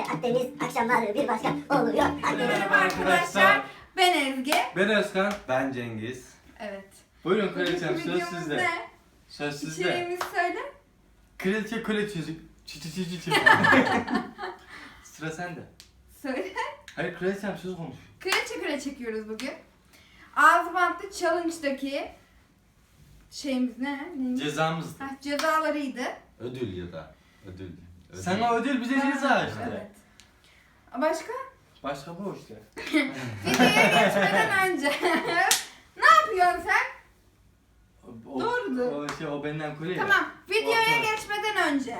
Akdeniz akşamları bir başka oluyor. Akdeniz. Merhaba arkadaşlar. Ben Ezgi. Ben Özkan. Ben Cengiz. Evet. Buyurun kraliçem söz videomuz sizde. ne? Söz sizde. İçeriğimizi söyle. Kraliçe kule çocuk. Çiçi çiçi çiçi. Sıra sende. Söyle. Hayır kraliçem söz konuş. Kraliçe kule çekiyoruz bugün. Ağzı bantlı challenge'daki şeyimiz ne? Neymiş? Cezamızdı. Heh, cezalarıydı. Ödül ya da. Ödül. Ödül. Sana ödül bize ceza işte. Evet. Başka? Başka bu işte. Videoya geçmeden önce. ne yapıyorsun sen? O, o, Doğrudur. O, şey, o benden kule ya. Tamam. Videoya Ortada. geçmeden önce.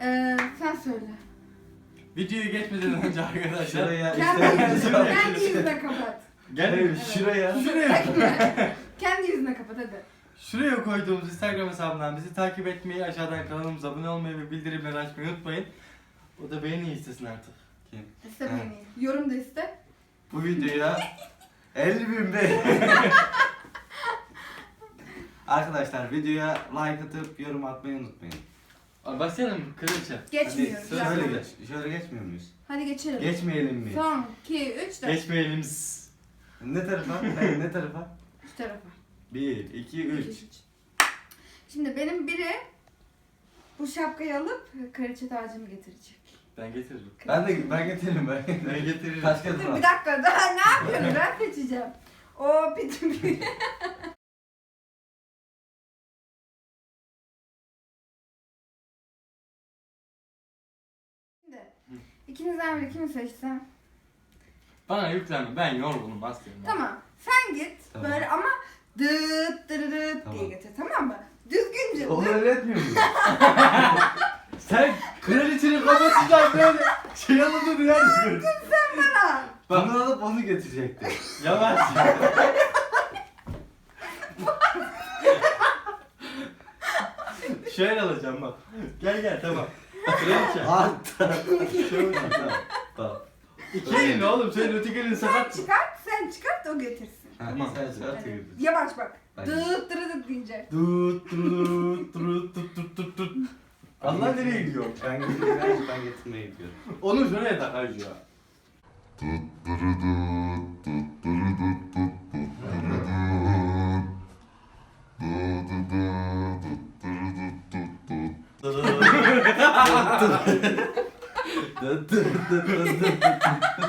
Ee, sen söyle. Videoyu geçmeden önce arkadaşlar. Şuraya Kendi işte. yüzüne, kendi yüzüne kapat. Gel şuraya. Şuraya. kendi yüzüne kapat hadi. Şuraya koyduğumuz Instagram hesabından bizi takip etmeyi, aşağıdan kanalımıza abone olmayı ve bildirimleri açmayı unutmayın. O da beğeni istesin artık. İste beni. Yorum da iste. Bu videoya 50 bin beğeni. Arkadaşlar videoya like atıp yorum atmayı unutmayın. Abi başlayalım kraliçe. Geçmiyoruz. Hadi, şöyle geç. Şöyle geçmiyor muyuz? Hadi geçelim. Geçmeyelim mi? Son, 2, 3, 4. Geçmeyelim. Ne tarafa? ne, ne tarafa? Şu tarafa. 1, 2, İki, 3. üç. Şimdi benim biri bu şapkayı alıp kraliçe tacımı getirecek. Ben getiririm. Ben de ben getiririm ben. Ben getiririm. Kaç kez Dur bir dakika daha ne yapıyorsun? ben seçeceğim. O bitti bir. Şimdi ikinizden biri kimi seçsem? Bana yüklenme. Ben yorgunum aslında. Tamam. Sen git Tamam. böyle ama dıt dırı dıt diye Tamam. getir tamam mı? Düzgünce. Onu dıt. öyle etmiyor muyuz? Sen kraliçenin kafasından böyle şey anladın ya. Bana. Bunu alıp onu getirecekti. Yavaş. Şöyle alacağım bak. Gel gel tamam. Kraliçe. Hatta. Şöyle tamam. Tamam. İki elin oğlum senin öteki elin Sen sakat. çıkart, sen çıkart o getirsin. Tamam. Sen Hadi. evet. Yavaş bak. Ben- Dıt dırı dıt deyince. Tut tut tut tut tut tut tut. Allah nereye gidiyor? Ben getirmeye, ben getirmeye gidiyorum. Onu şuraya tak hacı ya.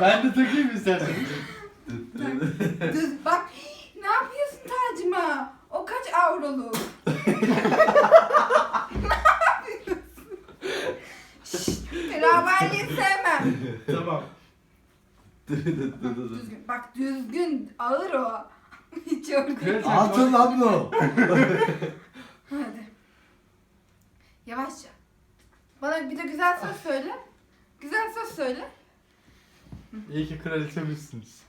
Ben de takayım istersen. Düz bak. Ne yapıyorsun tacıma? O kaç avroluk? ne yapıyorsun? Şşş, Beraberliği sevmem. Tamam. Düzgün. Bak düzgün. Ağır o. Hiç değil. Altın lan bu. Hadi. Yavaşça. Bana bir de güzel söz söyle. Güzel söz söyle. İyi ki kraliçemizsiniz.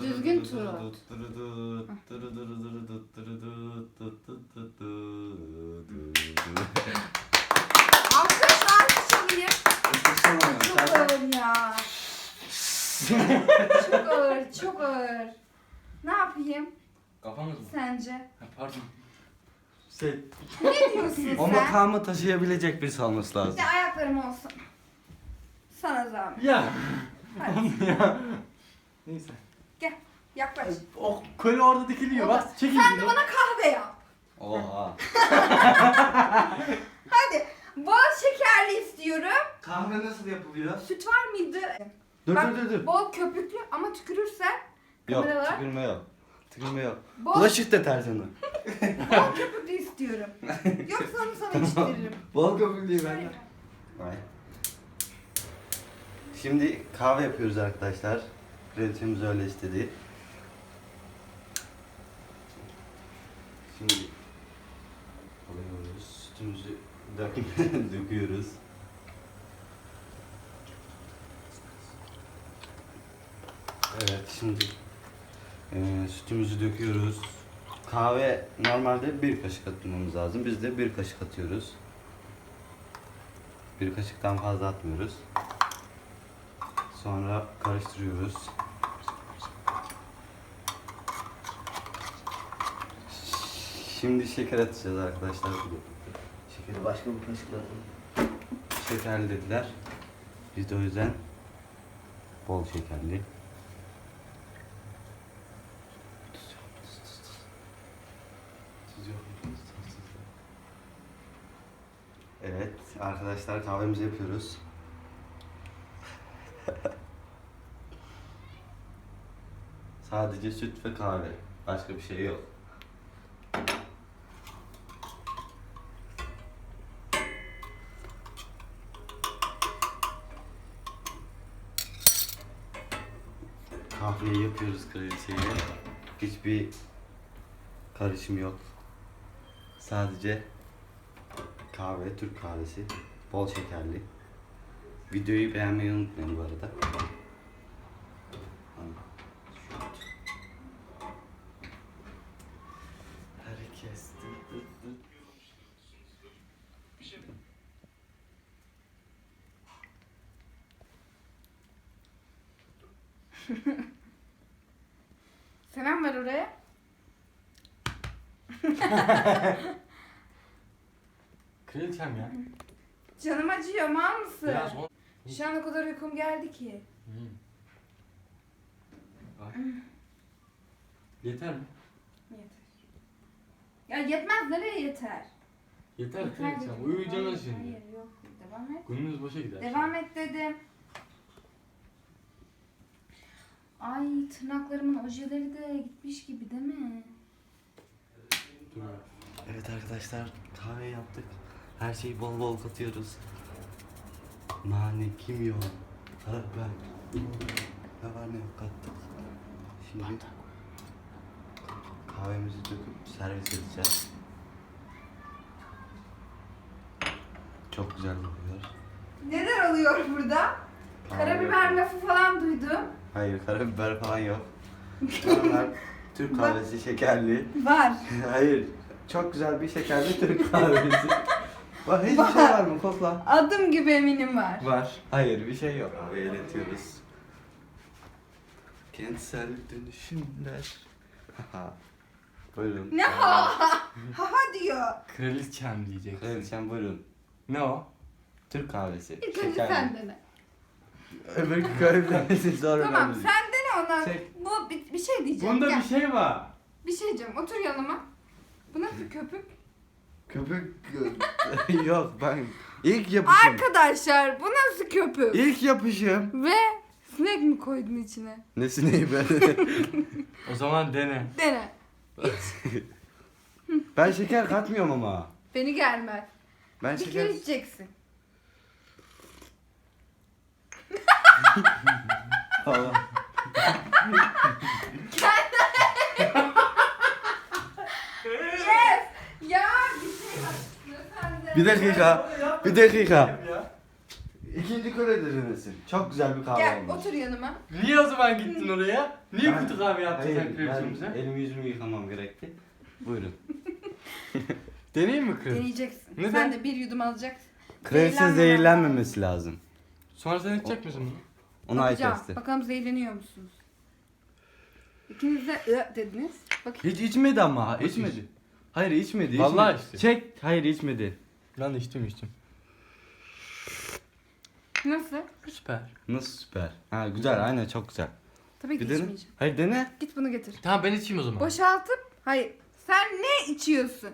Düzgün tur at. Alkış alkış alayım. Çok ağır ya. Çok ağır, çok ağır. Ne yapayım Kafanız mı? sence? Ha, pardon. Şey, Ne diyorsun O sen? makamı taşıyabilecek birisi olması Bir lazım. de ayaklarım olsun. Sana zahmet. ya. Hadi ya. Neyse. gel yaklaş. O köle orada dikiliyor. Bak çekil. Sen de bana kahve yap. Oha. Hadi bol şekerli istiyorum. Kahve nasıl yapılıyor? Süt var mıydı? Dur Bak, dur dur dur. Bol köpüklü ama tükürürsen Yok tükürme yok. Tükürme yok. bol, Bulaşık deterjanı. bol köpüklü istiyorum. Yoksa onu sana içtiririm. Bol köpüklüğü Şöyle. benden. Vay. Şimdi kahve yapıyoruz arkadaşlar. Kraliçemiz öyle istedi. Şimdi alıyoruz. Sütümüzü dök- döküyoruz. Evet şimdi eee, sütümüzü döküyoruz. Kahve normalde bir kaşık atmamız lazım. Biz de bir kaşık atıyoruz. Bir kaşıktan fazla atmıyoruz. Sonra karıştırıyoruz. Şimdi şeker atacağız arkadaşlar. Şekeri başka bir kaşıkla Şekerli dediler. Biz de o yüzden bol şekerli. Evet arkadaşlar kahvemizi yapıyoruz. Sadece süt ve kahve. Başka bir şey yok. Kahveyi yapıyoruz kraliçeye. Hiçbir karışım yok. Sadece kahve, Türk kahvesi. Bol şekerli. Videoyu beğenmeyi unutmayın bu arada. Herkes. Selam ver oraya. Kraliçem ya. Canım acıyor mal mısın? Biraz on... Şu an o kadar uykum geldi ki. Hmm. Ay. Yeter mi? Yeter. Ya yetmez nereye yeter? Yeter Yeter kraliçem. dedim. Uyuyacaksın Hayır, şimdi. Hayır yok devam et. Gününüz boşa gider. Devam et dedim. Ay tırnaklarımın ojeleri de gitmiş gibi değil mi? Dur. Evet arkadaşlar kahve yaptık. Her şeyi bol bol katıyoruz. Nane, kimyon, karabiber. Ne var ne yok kattık. Şimdi kahvemizi döküp servis edeceğiz. Çok güzel oluyor. Neler oluyor burada? Karabiber lafı falan duydum. Hayır karabiber falan yok. Normal Türk kahvesi şekerli. Var. Hayır. Çok güzel bir şekerli Türk kahvesi. Bak hiçbir şey var mı? Kokla. Adım gibi eminim var. Var. Hayır bir şey yok. Abi eğletiyoruz. Kentsel dönüşümler. Haha. buyurun. Ne ha ha diyor. Kraliçem diyecek. Kraliçem buyurun. Ne o? Türk kahvesi. İlk önce sen dene. Öbür kahvesi sonra Tamam ben sen dene ondan. Şey- Bu bir, bir şey diyeceğim. Bunda Gel. bir şey var. Bir şey diyeceğim. Otur yanıma. Bu nasıl köpük? Köpük yok ben ilk yapışım. Arkadaşlar bu nasıl köpük? İlk yapışım. Ve sinek mi koydun içine? Ne sineği ben? O zaman dene. Dene. ben şeker katmıyorum ama. Beni gelmez. Ben Bir şeker... kere içeceksin. Allah. Yes! Ya bir şey bak. Lütfen de. Bir dakika. Bir dakika. İkinci kere denemesin. Çok güzel bir kahve Gel olmuş. otur yanıma. Niye o zaman gittin oraya? Niye Ben- kutu kahve yaptın sen Hayır, ben elimi yüzümü yıkamam gerekti. Buyurun. Deneyeyim mi kraliçem? Deneyeceksin. Neden? Sen de bir yudum alacaksın. Kraliçe Zehirlenmemen zehirlenmemesi lazım. Sonra sen içecek misin bunu? Onu ay Bakacağım. kesti. Bakalım zehirleniyor musunuz? İkiniz de ı dediniz. Bakayım. Hiç içmedi ama. Nasıl içmedi. Hayır içmedi. Vallahi içmedi. içti. Çek. Hayır içmedi. Ben de içtim içtim. Nasıl? Süper. Nasıl süper. Ha güzel aynen çok güzel. Tabii ki Bir dene. içmeyeceğim. Hayır dene. Git bunu getir. Tamam ben içeyim o zaman. Boşaltıp, hayır. Sen ne içiyorsun?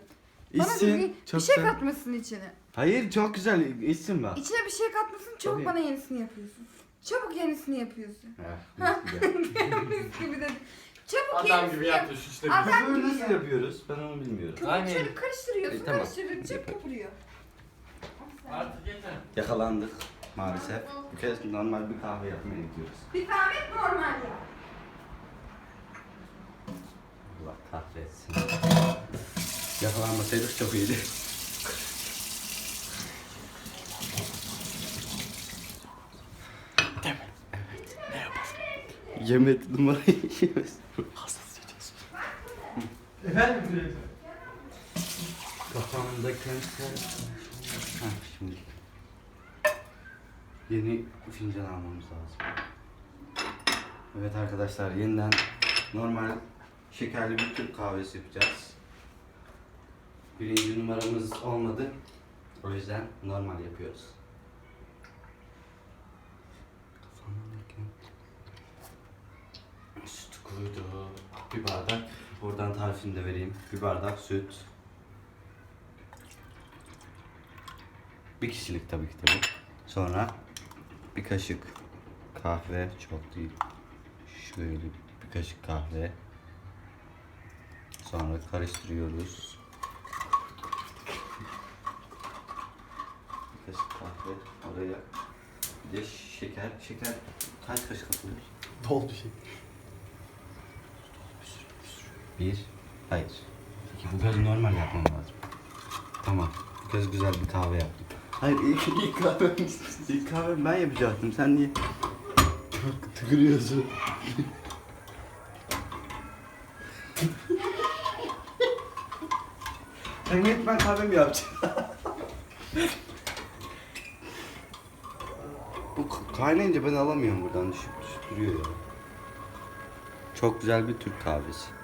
Bana İçsin. bir, bir çok şey güzel. katmasın içine. Hayır çok güzel. İçsin bak. İçine bir şey katmasın çabuk Tabii. bana yenisini yapıyorsun. Çabuk yenisini yapıyorsun. Ha, mis gibi. Mis gibi de. Çabuk Adam yenisini gibi yap. yaptı şu işte. Adam Bunu gibi nasıl yap. yapıyoruz? Ben onu bilmiyorum. Köpük Aynen. karıştırıyorsun, E, tamam. kopuruyor. Artık yeter. Yakalandık maalesef. Bir kez normal bir kahve yapmaya gidiyoruz. Bir zahmet normal ya. Allah kahretsin. Yakalanmasaydık çok iyiydi. Evet. Ne yapalım? Yemedi numarayı yemez. Hassaslayacağız. Efendim kraliçem? Kafamda kanser. Şimdi. yeni fincan almamız lazım. Evet arkadaşlar yeniden normal şekerli bir Türk kahvesi yapacağız. Birinci numaramız olmadı. O yüzden normal yapıyoruz. Süt koydu. Bir bardak. Buradan tarifini de vereyim. Bir bardak süt. Bir kişilik tabii ki tabii. Sonra bir kaşık kahve çok değil. Şöyle bir kaşık kahve. Sonra karıştırıyoruz. Bir kaşık kahve oraya. Bir de şeker. Şeker kaç kaşık atılır? Doldu şey. Bir. Hayır. İki. Bu kez normal yapmam lazım. Tamam. Bu kez güzel bir kahve yaptım. Hayır ilk, ilk kahve ilk kahve ben yapacaktım. Sen niye tıkırıyorsun? Sen hep ben kahve mi yapacağım? Bu kaynayınca ben alamıyorum buradan düşüp düşüp duruyor ya. Çok güzel bir Türk kahvesi.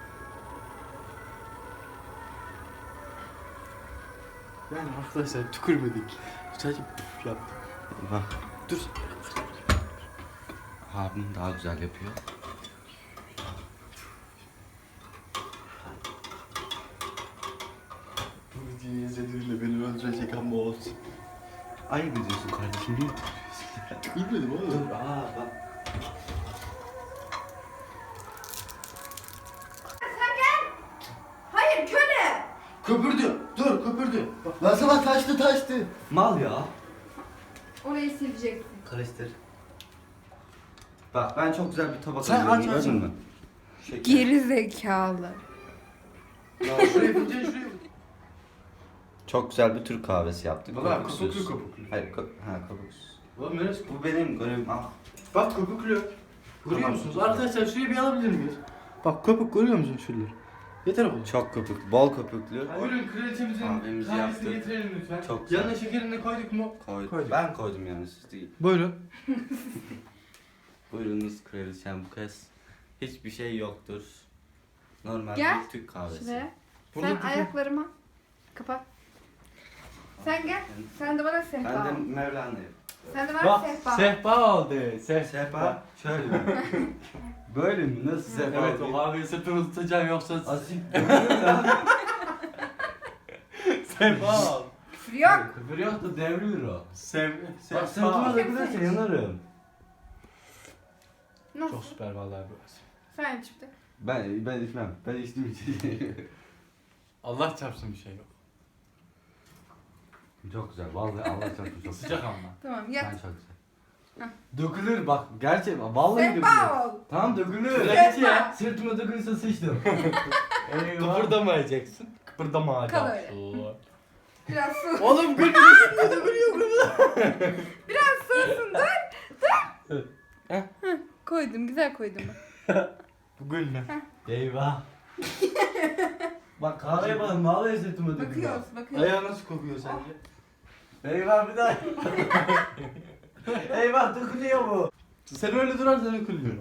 Yani arkadaşlar tükürmedik. Sadece püf yaptık. Bak. Dur. Abim daha güzel yapıyor. Bu videoyu izlediğinde beni öldürecek ama olsun. Ayıp ediyorsun kardeşim. Tükürmedim oğlum. Dur. Aa bak. Köpürdü. Bak, Lan sana taştı taştı. Mal ya. Orayı sileceksin. Karıştır. Bak ben çok güzel bir tabak Sen hazırladım, aç, aç. gördün mü? Şeker. Geri zekalı. Ya şuraya fincan şuraya. Çok güzel bir Türk kahvesi yaptık. Valla Kokusuz. köpüklü köpüklü. Hayır, ko ha kokusuz. Oğlum neresi? Bu benim görevim. Al. Bak köpüklü. Görüyor Tamam. musunuz? Arkadaşlar şurayı bir alabilir miyiz? Bak köpük görüyor musun şuraları? Yeter oğlum. Çok köpüklü, bol köpüklü. Buyurun kraliçemizin Kahvemizi kahvesini yaptık. getirelim lütfen. Çok güzel. Yanına şekerini koyduk mu? Koydum. Koyduk. Ben koydum yani siz değil. Buyurun. Buyurunuz kraliçem bu kez. Hiçbir şey yoktur. Normal Gel. bir Türk kahvesi. Şuraya. Bunu Sen ayaklarıma kapat. Sen gel. Sen de bana sehpa. Ben de al. Mevlana'yım. Sen de bana sehpa. al. sehpa oldu. Sehpa. Sehpa şöyle? Böyle mi? Nasıl sehpa? Evet o kahveyi sırtını tutacağım yoksa Azim. sehpa ol. Küfür yok. Küfür yok da devrilir o. Sev, Bak sırtıma sehpa. dökülürse yanarım. Nasıl? Çok süper vallahi burası. Sen çıktı. Ben ben içmem. Ben içtiğim için. Allah çarpsın bir şey yok. çok güzel. Vallahi Allah çarpsın çok Sıcak ama. Tamam Ben yat. çok güzel. Dökülür bak gerçekten vallahi dökülür. Sehpa ol. Tamam dökülür. Sehpa. Sırtıma dökülürse sıçtım. Eyvah. Kıpırdamayacaksın. Kal Kıpırdamayacaksın. Biraz su. Oğlum gülme. Biraz susun dur. Dur. Koydum güzel koydum. Bu gülme. Eyvah. bak kahveye bakın vallahi sırtıma dökülür. Bakıyoruz bakıyoruz. Ayağı nasıl kokuyor sence? Eyvah bir daha. Eyvah dökülüyor bu. Sen öyle durarsan dökülmüyor.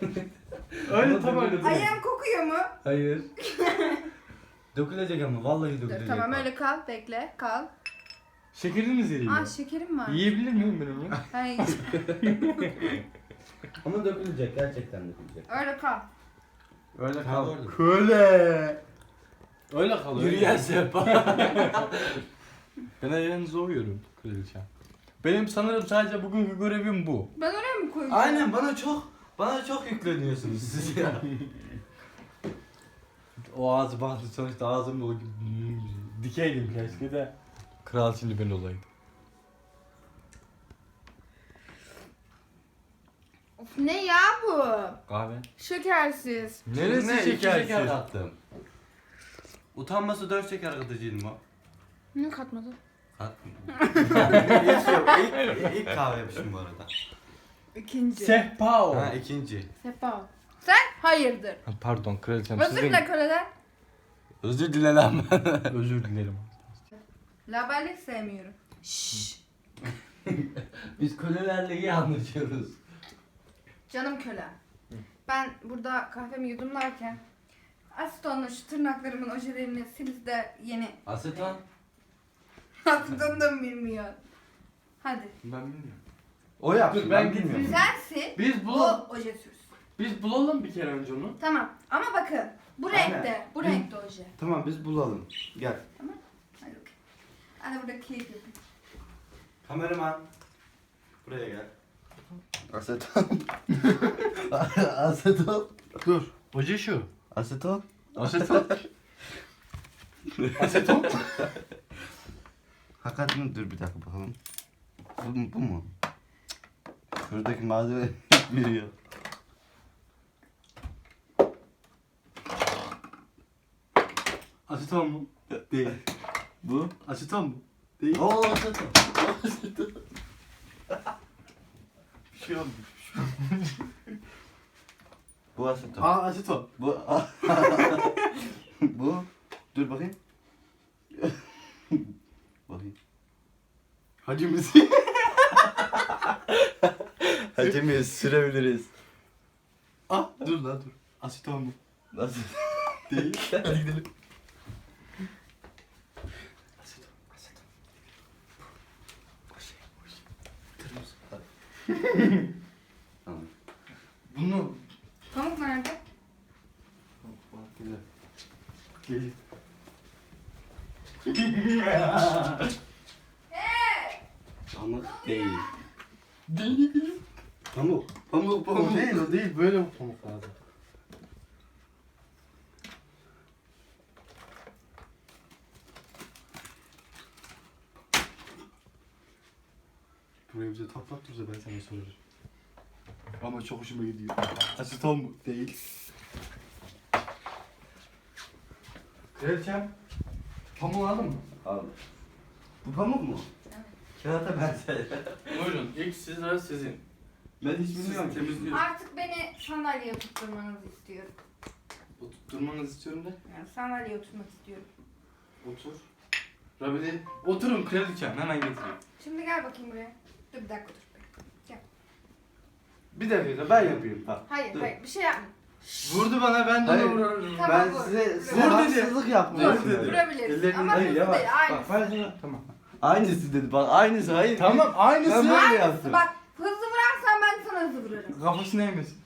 öyle tam öyle dur. Ayağım kokuyor mu? Hayır. dökülecek ama vallahi Dur dökülecek. tamam bak. öyle kal bekle kal. Şekerini zehirliyor. Aa şekerim var. Yiyebilir miyim ben onu? Hayır Ama dökülecek gerçekten dökülecek. öyle kal. Öyle kal. Köle. Öyle kal. Yürüyen öyle. sehpa. Ben ayağınıza uyuyorum kraliçem. Benim sanırım sadece bugünkü görevim bu. Ben oraya mı koyacağım? Aynen bana çok bana çok yükleniyorsunuz siz ya. O ağzı bantı sonuçta ağzım dolu gibi dikeydim keşke de. Kral şimdi ben olaydım. Of ne ya bu? Kahve. Şekersiz. Neresi Ne? İki şekersiz? şeker kattım. Utanması dört şeker katıcıydım o. Ne katmadı? İlk, ilk, ilk kahve yapmışım bu arada. İkinci. Sehpa o. Ha ikinci. Sepa. Sen hayırdır. Ha, Pardon kraliçem Özür sizin... dile köleden. Özür dilerim ben. Özür dilerim. Laberlik sevmiyorum. Şşş. Biz kölelerle iyi anlaşıyoruz. Canım köle. Ben burada kahvemi yudumlarken Asiton'la şu tırnaklarımın ojelerini siz de yeni Aseton. Asiton da mı bilmiyor? Hadi. Ben bilmiyorum. O yapsın Dur, ben, ben bilmiyorum. Sil. Biz O bulalım. oje sürsün. Biz bulalım bir kere önce onu. Tamam. Ama bakın. Bu Aynen. renkte. Bu Hı. renkte oje. Tamam biz bulalım. Gel. Hadi bakayım. De burada keyif yapayım. Kameraman. Buraya gel. Aseton. Aseton. Dur. Hoca şu. Aseton. Aseton. Aseton. Hakikaten dur bir dakika bakalım. Bu, mu- bu mu? Şuradaki malzeme veriyor. Aseton mu? Değil. Bu? Aseton mu? Değil. Oo aseton. Aseton. Bir şey olmuş. Bu aseton. Aa aseton. Bu Bu dur bakayım. Bakayım. Hacımızı. Hacemiz sürebiliriz. ah dur lan dur. Aseton mu? Nasıl? Değil. Hadi gidelim. Aseton. Aseton. O şey. O şey. Kırmızı. Tamam. Bunu Pamuk nerede? Bak güzel. Gelin. Pamuk değil. Değil. Pamuk. Pamuk Pamuk değil o değil böyle bir pamuk lazım. Burayı bize toplattırsa ben sana sorarım. Ama çok hoşuma gidiyor. Asiton mu? Değil. Kraliçem. Pamuğu aldın mı? Al. Bu pamuk mu? Evet. Kağıta benzer. Buyurun. İlk sıra sizin. Ben hiç bilmiyorum temizliyorum. Artık beni sandalyeye oturtmanızı istiyorum. Oturmanızı istiyorum da. Yani sandalyeye oturmak istiyorum. Otur. Rabbi oturun kraliçem hemen getireyim. Şimdi gel bakayım buraya. Dur bir dakika dur. Bir dakika ben yapayım bak. Hayır Dur. hayır bir şey yapma. Vurdu bana ben de Hayır. ona vurarım. Tamam, ben vur. size, Vur dedi. haksızlık yapmıyorum. Vur dedi. Vurabilirsin Ellerini- ama Hayır hızlı yavaş. değil. Bak Aynısı. ben sana... Tamam. Aynısı dedi bak aynısı hayır. Tamam aynısı. Ben böyle Aynısı. yaptım. Bak hızlı vurarsan ben sana hızlı vurarım. Kafasına yemesin.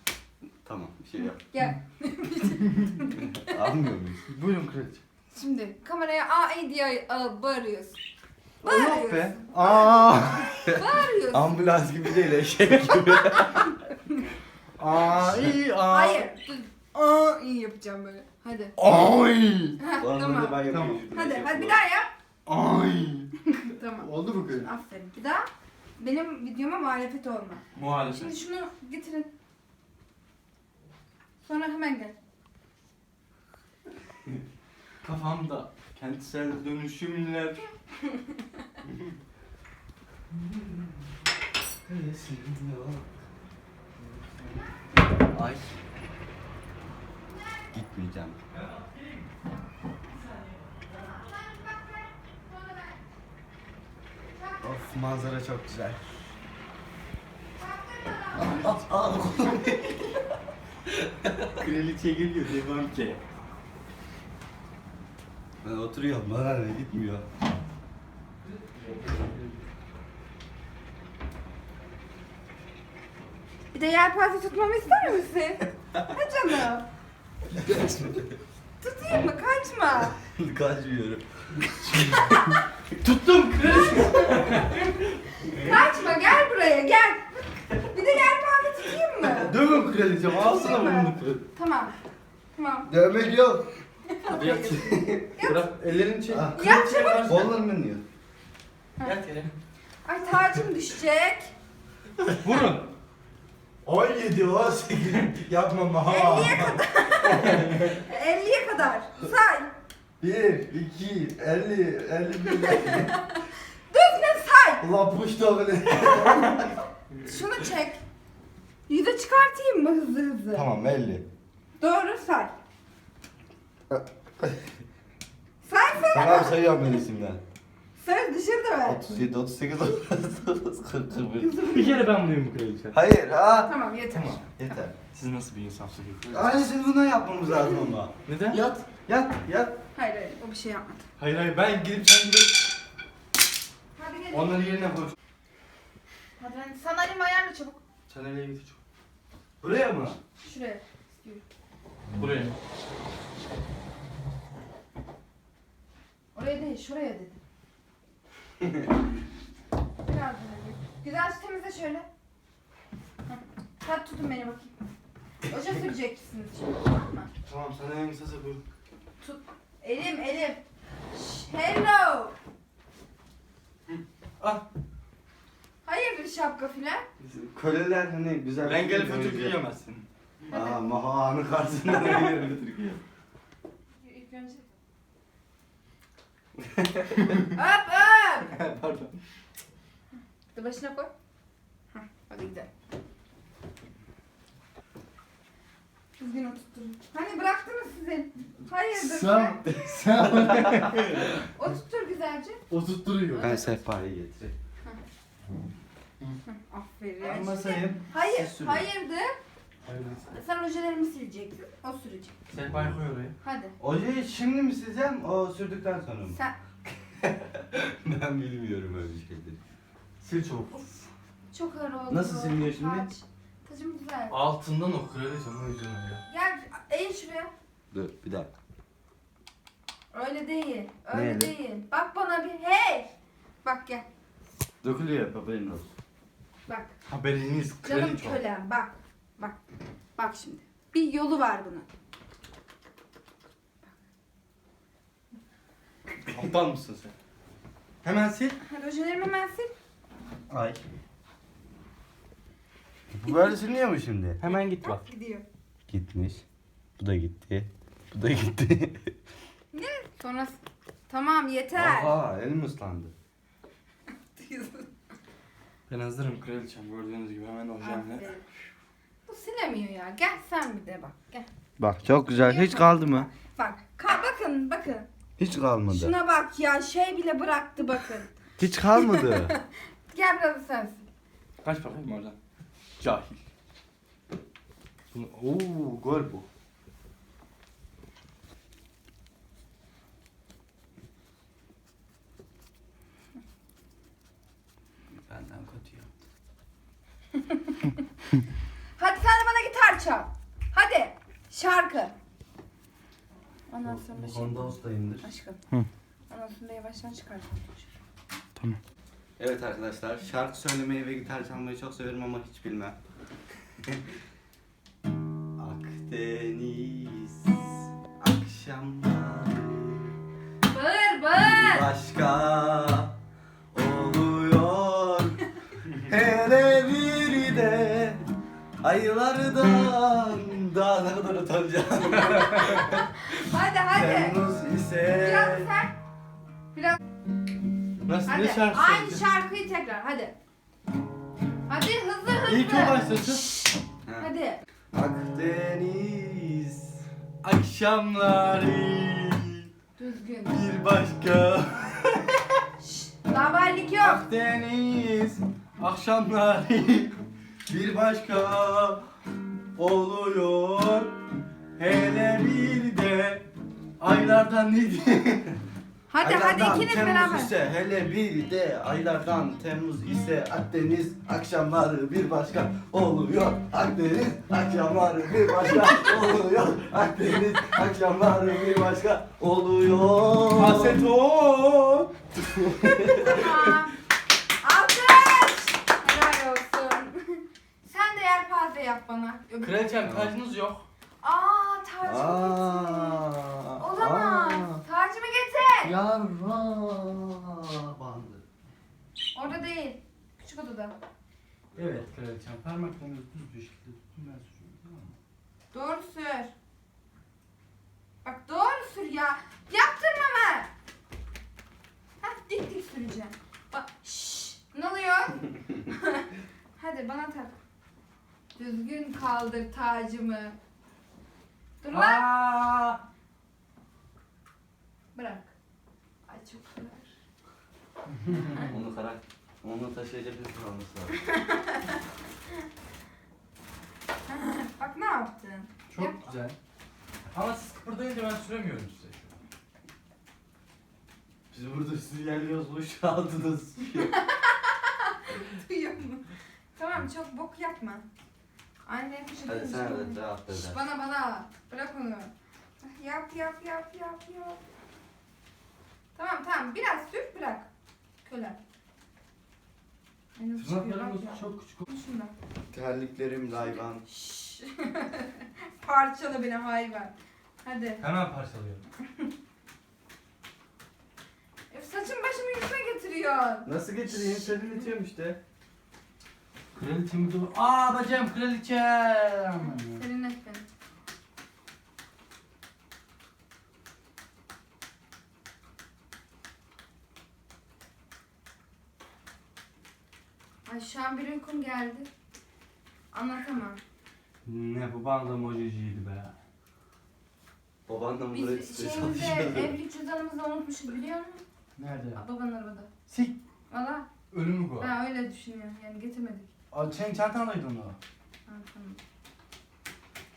Tamam bir şey yap. Gel. Almıyor muyuz? Buyurun kraliçem. Şimdi kameraya A E diye alıp bağırıyorsun. O yok Bağırıyorsun. be. Aa. Bağırıyorsun. Ambulans gibi değil eşek gibi. Aa iyi aa. Hayır. Dur. Aa iyi yapacağım böyle. Hadi. Ay. Heh, Ulan tamam. böyle ben. Tamam. Hadi eşek hadi bir daha yap. Ay. Tamam. Oldu mu kız? Aferin. Bir daha. Benim videoma muhalefet olma. Muhalefet. Şimdi şunu getirin. Sonra hemen gel. Kafamda kentsel dönüşümler. Ay. Gitmeyeceğim. Of manzara çok güzel. Kraliçe geliyor devam ki. Ben oturuyorum bana ne gitmiyor. Bir de yelpaze tutmamı ister misin? ha canım. Tutayım mı? Kaçma. Kaçmıyorum. Tuttum kraliçe. Kaçma gel buraya gel. Bir de yelpaze tutayım mı? Dövün kraliçem ağzına vurun kraliçem. Tamam. Tamam. Dövmek yok. Yat. Bırak ellerini çek. Ah. Yat çabuk. Kollarım iniyor. Yat yere. Ay tacım düşecek. Vurun. 17, 18. Yapma 50'ye kadar. 50'ye kadar. Say. 1, 2, 50, 51. Düzgün say. Ulan puş da böyle. Şunu çek. Yüze çıkartayım mı hızlı hızlı? tamam 50. Doğru say. Say sana. Tamam sayıyorum ben isimden. Söz düşürdü mü? 37, 38, 39, 40, 41. Bir kere ben bulayım bu kraliçe. Hayır ha. Tamam yeter. Tamam. Yeter. Siz nasıl bir insansınız? Aynısını buna yapmamız lazım ama. Neden? Yat, yat, yat. Hayır hayır o bir şey yapmadı. Hayır hayır ben gidip sen gidip Hadi gel. onları yerine koy. Hadi ben sandalyemi ayarla çabuk. Sen nereye git çok. Buraya mı? Şuraya. Buraya. Oraya değil şuraya dedim. Biraz gel. Güzelce temizle şöyle. Heh. Hadi tutun beni bakayım. Oje süreceksiniz şimdi tamam mı? Tamam sana en kısası bu. Tut. Elim elim. Şş, Hello. Ah. Hayırdır şapka filan? Köleler hani güzel. Ben gelip ötürü yiyemezsin. Aa Mahan'ın karşısında ne yiyor ötürü yiyor. İlk önce. öp öp. Pardon. Dur başına koy. Heh, hadi gidelim. Düzgün oturtturun. Hani bıraktınız sizin? Hayırdır? Sen, sen Oturtur güzelce. oturtturuyor. Ben sehpayı getireyim. Hı, Aferin. Ben masayım. Hayır, Siz sürün. hayırdır? Hayır. Sen ojelerimi sileceksin. O sürecek. Sehpayı koy oraya. Hadi. Ojeyi şimdi mi sileceğim, o sürdükten sonra mı? Sen ben bilmiyorum öyle şeyleri. Sil çabuk. çok ağır oldu. Nasıl siliniyor şimdi? Taç. Tacım güzel. Altından o kraliçe öyle. Gel eğil şuraya. Dur bir dakika. Öyle değil. Öyle Ne? değil. Bak bana bir hey. Bak gel. Dökülüyor haberin olsun. Bak. Haberiniz Canım kraliçe. kölem bak. Bak. Bak şimdi. Bir yolu var bunun. Aptal mısın sen? Hemen sil. Hadi ojelerimi hemen sil. Ay. Bu böyle siliniyor mu şimdi? Hemen git bak. Gidiyor. Gitmiş. Bu da gitti. Bu da gitti. Ne? Sonra tamam yeter. Aha elim ıslandı. Ben hazırım kraliçem gördüğünüz gibi hemen? Aferin. Bu silemiyor ya. Gel sen bir de bak. Gel. Bak çok güzel. Hiç kaldı mı? Bak. Ka bakın bakın. Hiç kalmadı. Şuna bak ya. Şey bile bıraktı bakın. Hiç kalmadı. Gel biraz sen. Kaç bakayım oradan. Cahil. Bunu, ooo gol bu. Benden kötü yaptı. Hadi sen de bana gitar çal. Hadi. Şarkı. Ondan sonra Bu şey. konuda ustayımdır. Aşkım. Hı. Ondan sonra yavaştan çıkarsın. Evet arkadaşlar şarkı söylemeyi ve gitar çalmayı çok severim ama hiç bilmem. Akdeniz akşamları Bağır bağır. başka oluyor Hele bir de aylardan daha ne kadar utanacağım Hadi hadi. Temmuz ise Biraz sen. Biraz. Nasıl Hadi. ne şarkı Aynı söyledi? şarkıyı tekrar hadi. Hadi hızlı hızlı. İlk o başlasın. Ha. Hadi. Akdeniz Akşamları Düzgün. bir başka Lavallik yok. Akdeniz akşamları bir başka oluyor hele bir de aylardan neydi? Hadi hadi ikiniz Temmuz beraber. ise hele bir de aylardan Temmuz ise Akdeniz akşamları bir başka oluyor Akdeniz akşamları bir başka oluyor Akdeniz akşamları bir başka oluyor Aseton Tamam. Alkış. Helal olsun. Sen de yelpaze yap bana. Kraliçem tacınız yok. Aa tacımı getir. Aa, Olamaz. aa. Tacımı getir. Yara bandı. Orada değil. Küçük odada. Evet kraliçem parmaklarınızı düz bir şekilde tutun ben sürüyorum tamam mı? Doğru sür. Bak doğru sür ya. Yaptırma ben. Hah dik dik süreceğim. Bak şşş. Ne oluyor? Hadi bana tak. Düzgün kaldır tacımı. Dur lan. Aa! Bırak. Ay çok güzel. onu karak onu taşıyacak bir olması lazım. Bak ne yaptın? Çok Yap. güzel. Ama siz kıpırdayınca ben süremiyorum size şu an. Biz burada sinyal boş aldınız. Duyuyor mu? Tamam çok bok yapma. Anne bir şey Hadi sen konuşma. de cevap ver. Şş, Bana bana. Bırak onu. Yap yap yap yap yap. Tamam tamam biraz sür bırak. Köle. Ay, nasıl çıkıyor bak Tırnaklarımız ya. çok küçük. Şunda. Terliklerim hayvan. Şşş. Parçala beni hayvan. Hadi. Hemen parçalıyorum. E, saçın başımı yüzüne getiriyor. Nasıl getireyim? Senin itiyorum işte. Kraliçemi de... Aa bacım kraliçem. Senin beni. Ay şu an bir uykum geldi. Anlatamam. Ne bu bana da mojiciydi be. Babanla mı buraya Biz stres şeyimizde çalışıyordun? evlilik cüzdanımızı unutmuşuz biliyor musun? Nerede? Aa, Babanın arabada. Sik. Valla Ölümü bu. ben öyle düşünüyorum yani getirmedik. Aa, senin çantandaydı onu. Ha, tamam.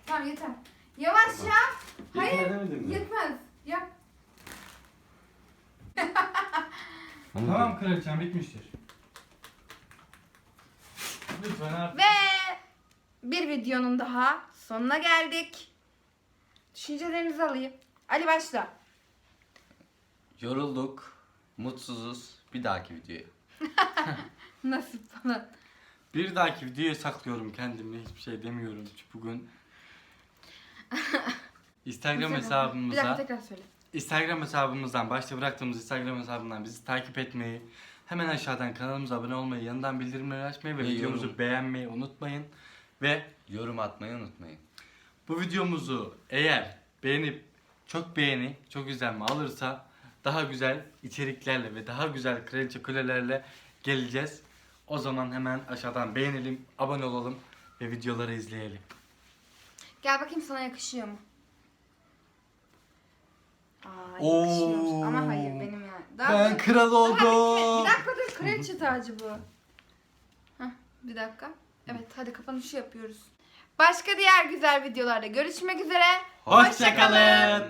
Tamam yeter. Yavaş ya. Hayır. Mi? Yetmez. Yap. Tamam kraliçem bitmiştir. Lütfen artık. Ve bir videonun daha sonuna geldik. Düşüncelerinizi alayım. Ali başla. Yorulduk, mutsuzuz. Bir dahaki videoya. Nasip falan. Bir dahaki videoya saklıyorum kendimi. Hiçbir şey demiyorum. Çünkü bugün Instagram Bir dakika hesabımıza tekrar söyle. Instagram hesabımızdan başta bıraktığımız Instagram hesabından bizi takip etmeyi, hemen aşağıdan kanalımıza abone olmayı, yanından bildirimleri açmayı ve Ve videomuzu yorum. beğenmeyi unutmayın. Ve Yorum atmayı unutmayın. bu videomuzu eğer beğenip çok beğeni, çok izlenme alırsa daha güzel içeriklerle ve daha güzel kraliçe kulelerle geleceğiz. O zaman hemen aşağıdan beğenelim, abone olalım ve videoları izleyelim. Gel bakayım sana yakışıyor mu? Aa Oo. Ama hayır benim yani. Daha Ben dur. kral bitmedi. oldum. Bir dakika dur kraliçe tacı bu. Hah bir dakika. Evet hadi kapanışı yapıyoruz. Başka diğer güzel videolarda görüşmek üzere. Hoşçakalın.